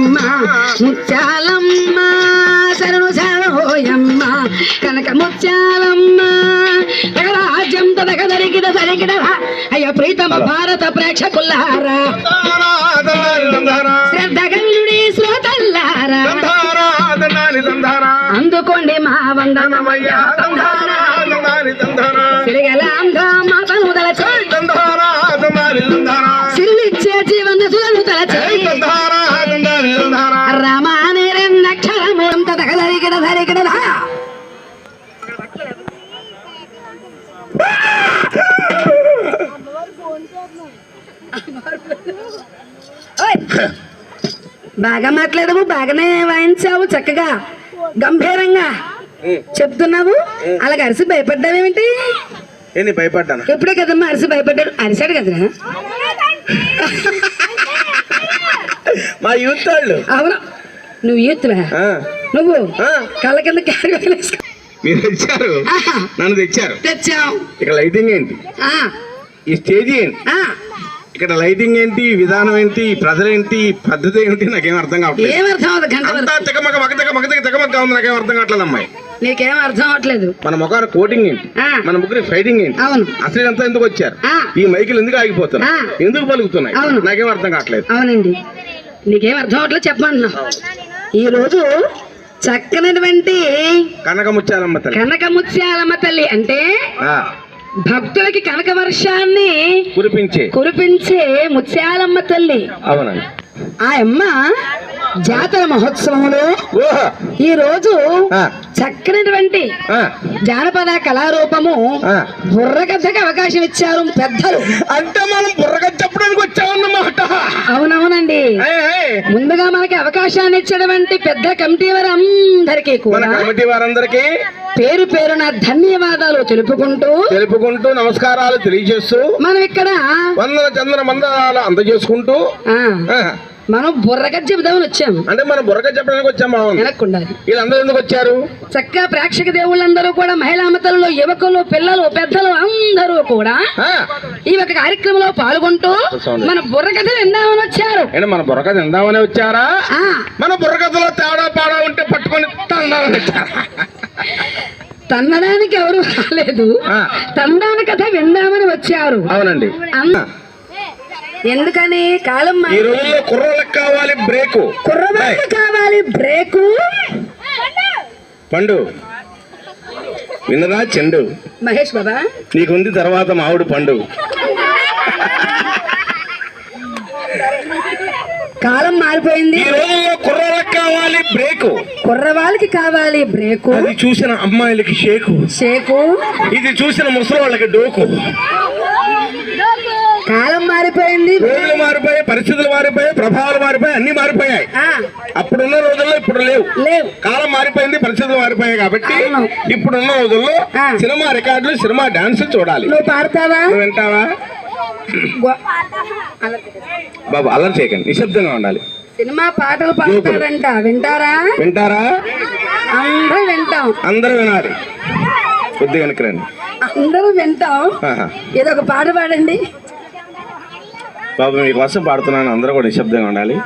ఓయమ్మ ముత్యాలమ్మ శరణు శరణోయమ్మ కనక ముత్యాలమ్మ రాజ్యం తదగదరిగిద సరిగిడ అయ్యో ప్రీతమ భారత ప్రేక్షకులారా. శ్రద్ధగల్లుడి శ్రోతల్లారా. అందుకోండి మా వందనమయ్యా తదగదరిగిడ సరిగిడ బాగా మాట్లాడవు బాగానే వాయించావు చక్కగా గంభీరంగా. చెప్తున్నావు? అలాగ అరిసి భయపడ్డావేమిటి? ఏంటి భయపడ్డాను? ఎప్పుడే కదమ్మా అరిసి భయపడ్డాడు అరిశాడు కదరా? మా యూత్ వాళ్ళు. అవును. నువ్వు ఈత్తువా ఆ, నువ్వు? కళ్ళ కింద క్యారీ వేసుకో. మీరు తెచ్చారు? నన్ను తెచ్చారు? తెచ్చాం. ఇక్కడ లైటింగ్ ఏంటి? ఈ స్టేజ్ ఏంటి? ఇక్కడ లైటింగ్ ఏంటి? విధానం ఏంటి? ప్రజలేంటి? పద్ధతి ఏంటి? నాకేం అర్థం కావట్లేదు. ఏం అర్థం అవుతుంది గంట అంతా వరకు. తెగమగ మగతగ మగతగ తెగమగ ఉంది. నాకేం అర్థం కావట్లేదు అమ్మాయి. నీకేం అర్థం అవట్లేదు మన ముఖాన కోటింగ్ ఏంటి. మన ముగ్గురి ఫైటింగ్ ఏంటి? అవును. అసలు ఇదంతా ఎందుకు వచ్చారు. ఈ మైకులు ఎందుకు ఆగిపోతున్నాయి. ఎందుకు పలుకుతున్నాయి. నాకేం అర్థం కావట్లేదు. అవునండి. నీకేం అర్థం అవట్లేదు చెప్పమంటున్నా. ఈ రోజు చక్కనటువంటి కనక ముత్యాలమ్మ తల్లి. కనక ముత్యాలమ్మ తల్లి అంటే భక్తులకి కనక వర్షాన్ని కురిపించే. కురిపించే ముత్యాలమ్మ తల్లి. అవునండి. ఆ అమ్మ జాతర మహోత్సవంలో ఈ రోజు చక్కనటువంటి జానపద కళారూపము. బుర్రకథకి అవకాశం ఇచ్చారు పెద్దలు. అంటే మనం చెప్పడానికి వచ్చామన్నమాట? అవునవునండి. ముందుగా మనకి అవకాశాన్ని ఇచ్చినటువంటి పెద్ద కమిటీ వారు అందరికీ కూడా కమిటీ వారందరికీ పేరు పేరున ధన్యవాదాలు తెలుపుకుంటూ తెలుపుకుంటూ నమస్కారాలు తెలియజేస్తూ మనం ఇక్కడ వందల చందన మందరాలు అందజేసుకుంటూ మనం బుర్రకథ చెబుదామని వచ్చాం అంటే మనం బుర్రగా చెప్పడానికి వచ్చాం బాగుంది వెనక్కుండాలి. వీళ్ళందరూ ఎందుకు వచ్చారు? చక్కగా ప్రేక్షక దేవుళ్ళందరూ కూడా మహిళా మతలలో యువకులు పిల్లలు పెద్దలు అందరూ కూడా ఈ ఒక కార్యక్రమంలో పాల్గొంటూ మన బుర్రకథ విందామని వచ్చారు. మన బుర్రకథ తిందామని వచ్చారా? మన బుర్రకథలో తేడా పాడా ఉంటే పట్టుకొని తన్నడానికి ఎవరు రాలేదు. తన్నడానికి కథ విందామని వచ్చారు. అవునండి. అమ్- ఎందుకని కాలం ఈ రోజుల్లో కుర్రోళ్ళకి కావాలి బ్రేకు. కుర్రవాళ్ళకి కావాలి బ్రేకు? పండు. వినరా చెండు? మహేష్ బాబా. నీకుంది తర్వాత మామిడి పండు. కాలం మారిపోయింది. ఈ రోజుల్లో కుర్రోళ్ళకి కావాలి బ్రేకు. కుర్రవాళ్ళకి కావాలి బ్రేకు. అది చూసిన అమ్మాయిలకి షేకు. షేకు. ఇది చూసిన ముసలి వాళ్ళకి డోకు. కాలం మారిపోయింది. రోజులు మారిపోయాయి పరిస్థితులు మారిపోయాయి ప్రభావాలు మారిపోయాయి అన్ని మారిపోయాయి. అప్పుడున్న రోజుల్లో ఇప్పుడు లేవు. లేవు. కాలం మారిపోయింది పరిస్థితులు మారిపోయాయి కాబట్టి. ఇప్పుడున్న రోజుల్లో. సినిమా రికార్డులు సినిమా డాన్స్ చూడాలి. నువ్వు పాడతావా? నువ్వు వింటావా. బాబు అల్లరి చేయకండి నిశ్శబ్దంగా ఉండాలి. సినిమా పాటలు పాడతారంట. వింటారా? వింటారా? అందరూ వింటాం. అందరూ వినాలి. కొద్దిగా వెనకరండి అందరూ వింటాం. ఏదో ఒక పాట పాడండి. బాబు మీకోసం పాడుతున్నాను అందరూ కూడా నిశ్శబ్దంగా ఉండాలి.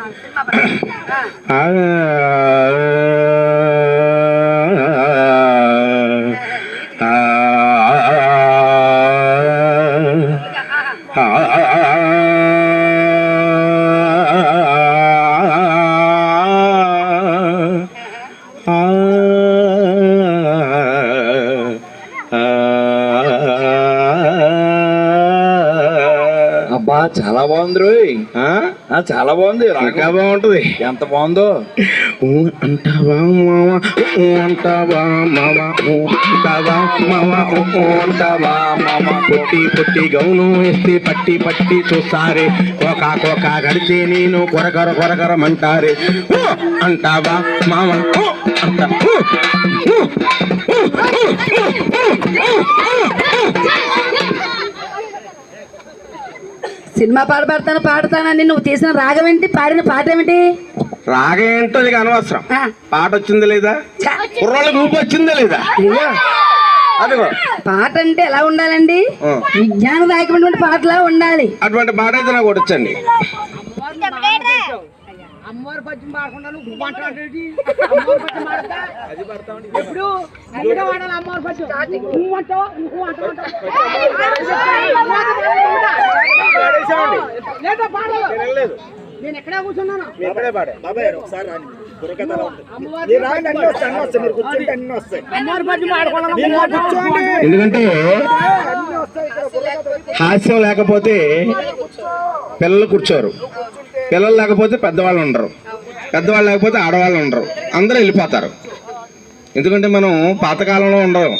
చాలా బాగుంది రోయ్. చాలా బాగుంది. ఇంకా బాగుంటది. ఎంత బాగుందో. అంటావా మావ ఊ అంటావా మావ ఊ అంటావా మావ ఊ అంటావా మావ పొట్టి పొట్టి గౌను వేస్తే పట్టి పట్టి చూస్తారే. కోక కోక గడితే నేను కొరకర కొరకరమంటారే అంటావా మావ ఊ అంటా సినిమా పాట పాడతాను పాడతానని నువ్వు తీసిన రాగం ఏంటి? పాడిన పాట ఏమిటి? రాగం ఏంటో నీకు అనవసరం. పాట వచ్చిందా లేదా? కుర్రాళ్ళకి ఊపి వచ్చిందా లేదా? పాట అంటే ఎలా ఉండాలండి? ఆ. విజ్ఞాన దాయకమైనటువంటి పాటలా ఉండాలి. అటువంటి పాట అయితే నాకు వచ్చండి. అమ్మవారి పద్యం పాడకుండా నువ్వు గుమ్మ అంటాడేంటి? అమ్మవారి పద్యం పాడతా? ఎప్పుడు వాడాలి అమ్మవారి పద్యం నువ్వు అంటావు నువ్వు అంటావు లేదా పాడలేదు నేను ఎక్కడే కూర్చున్నాను ఎందుకంటే హాస్యం లేకపోతే పిల్లలు కూర్చోరు పిల్లలు లేకపోతే పెద్దవాళ్ళు ఉండరు. పెద్దవాళ్ళు లేకపోతే ఆడవాళ్ళు ఉండరు. అందరూ వెళ్ళిపోతారు. ఎందుకంటే మనం పాతకాలంలో ఉండరు